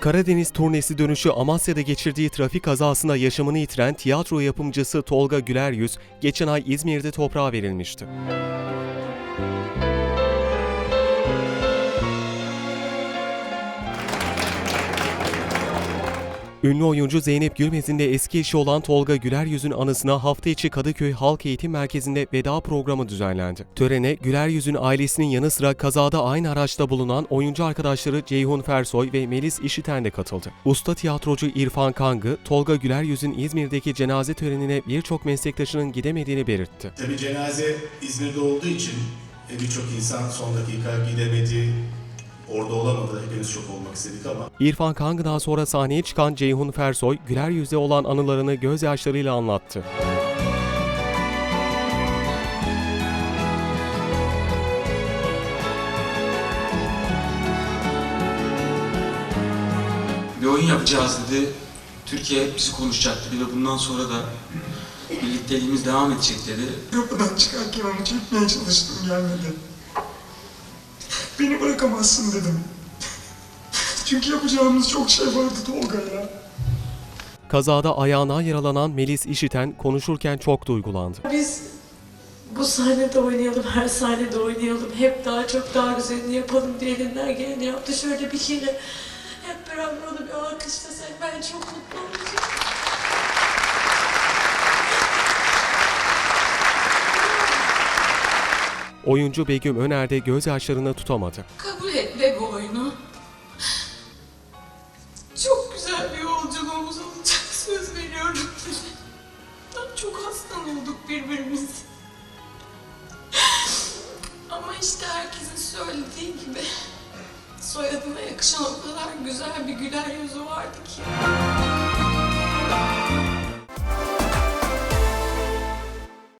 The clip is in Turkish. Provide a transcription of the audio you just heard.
Karadeniz turnesi dönüşü Amasya'da geçirdiği trafik kazasında yaşamını yitiren tiyatro yapımcısı Tolga Güleryüz, geçen ay İzmir'de toprağa verilmişti. Ünlü oyuncu Zeynep Gülmez'in de eski eşi olan Tolga Güleryüz'ün anısına hafta içi Kadıköy Halk Eğitim Merkezi'nde veda programı düzenlendi. Törene Güleryüz'ün ailesinin yanı sıra kazada aynı araçta bulunan oyuncu arkadaşları Ceyhun Fersoy ve Melis İşiten de katıldı. Usta tiyatrocu İrfan Kangı, Tolga Güleryüz'ün İzmir'deki cenaze törenine birçok meslektaşının gidemediğini belirtti. Tabii cenaze İzmir'de olduğu için e, birçok insan son dakika gidemedi, orada olamadı. Hepimiz çok olmak istedik ama İrfan Kangı'dan sonra sahneye çıkan Ceyhun Fersoy, Güleryüz'e olan anılarını gözyaşlarıyla anlattı. bir oyun yapacağız dedi. Türkiye bizi konuşacak dedi ve bundan sonra da birlikteliğimiz devam edecek dedi. Kapıdan çıkarken onu çekmeye çalıştım gelmedi. Beni bırakamazsın dedim. Çünkü yapacağımız çok şey vardı Tolga'yla. Kazada ayağına yaralanan Melis İşiten konuşurken çok duygulandı. Biz bu sahnede oynayalım, her sahnede oynayalım, hep daha çok daha güzelini yapalım diye elinden geleni yaptı. Şöyle bir kere hep beraber onu bir alkışlasak ben çok mutlu olacağım. Oyuncu Begüm Öner de gözyaşlarını tutamadı. Kabul et be bu oyunu. Çok güzel bir yolculuğumuz olacak söz veriyorum size. Çok hastan olduk birbirimize. Ama işte herkesin söylediği gibi soyadına yakışan o kadar güzel bir güler yüzü vardı ki.